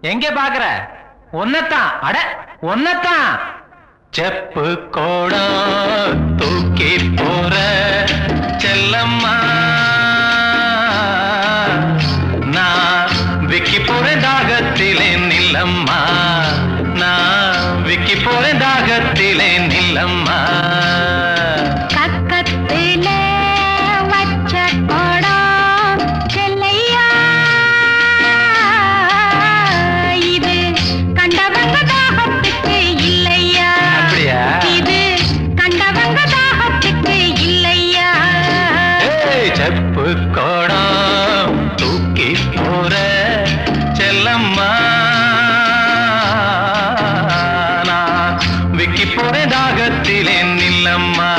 எங்க பாக்குற ஒன்னத்தான். அட ஒன்னத்தான். செப்பு கோடா தூக்கி போற செல்லம்மா. நான் விக்கி போறேன் தாகத்திலே நில்லம்மா. நான் விக்கி போறேன் தாகத்திலே நில்லம்மா. செப்பு கோடம் தூக்கி போற செல்லம்மா. நான் விக்கி போறேன் தாகத்திலே நில்லம்மா.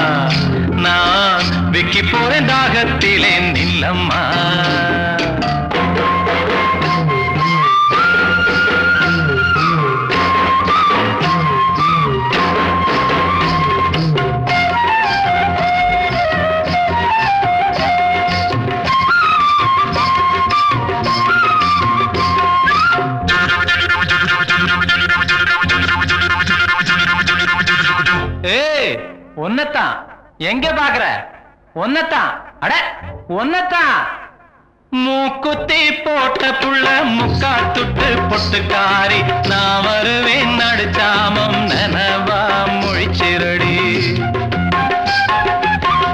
நான் விக்கி போறேன் தாகத்திலே நில்லம்மா. ஒன்னத்தான் எங்க பாக்குற? ஒன்னத்தான் அட ஒன்னத்தான் மூக்குத்தி போட்ட புள்ள முக்கா துட்டு பொட்டுக்காரி நான் வருவேன் நடுச்சாமம் நனவா மொழிச்சிரடி.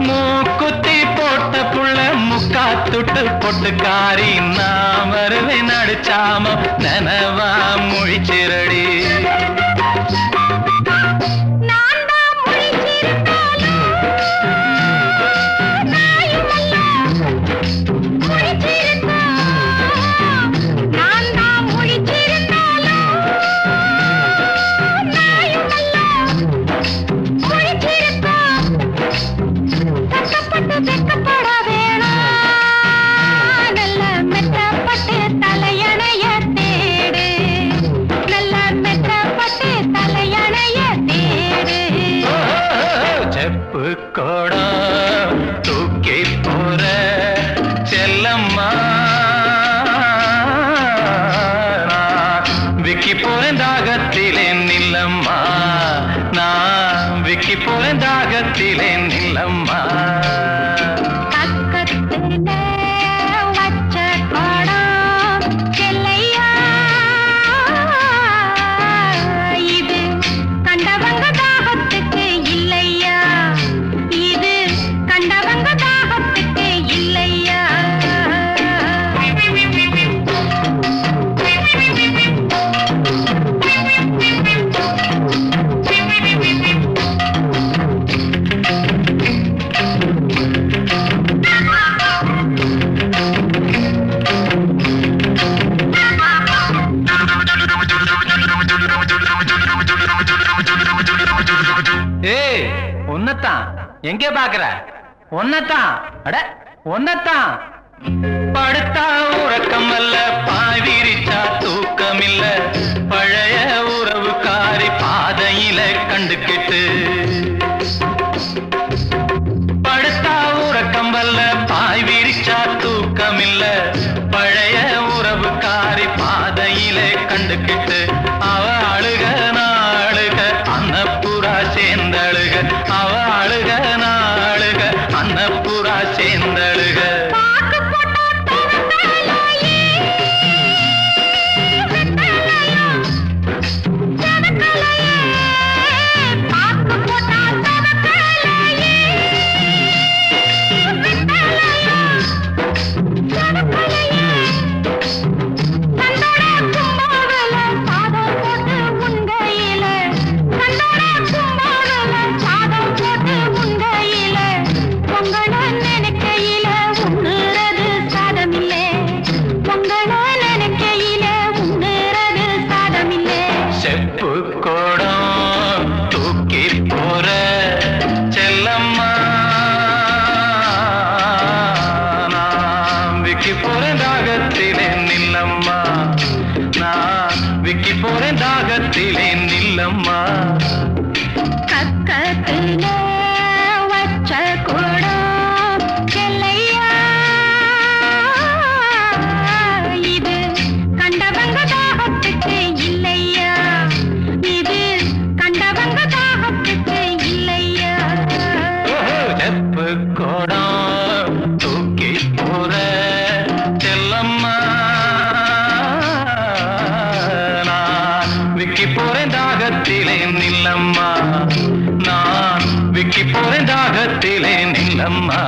மூக்குத்தி போட்ட புள்ள முக்கா துட்டு பொட்டுக்காரி நான் வருவேன் நடுச்சாமம் நனவா மொழிச்சிரடி. விக்கி போறேன் தாகத்திலே நில்லம்மா நான் விக்கி போறேன் தாகத்திலே நில்லம்மா ஏய் உன்னத்தான் எங்கே பாக்குற உன்னத்தான் அட ஒன்னத்தான். படுத்தா உறக்கம் அல்ல பாய் தூக்கம் இல்ல போறேன் தாகத்திலே நில்லம்மா. பக்கத்திலே வச்ச கூடம் கோடம். தாகத்திலே நில்லம்மா. நான் விக்கி போறேன் தாகத்திலே நில்லம்மா.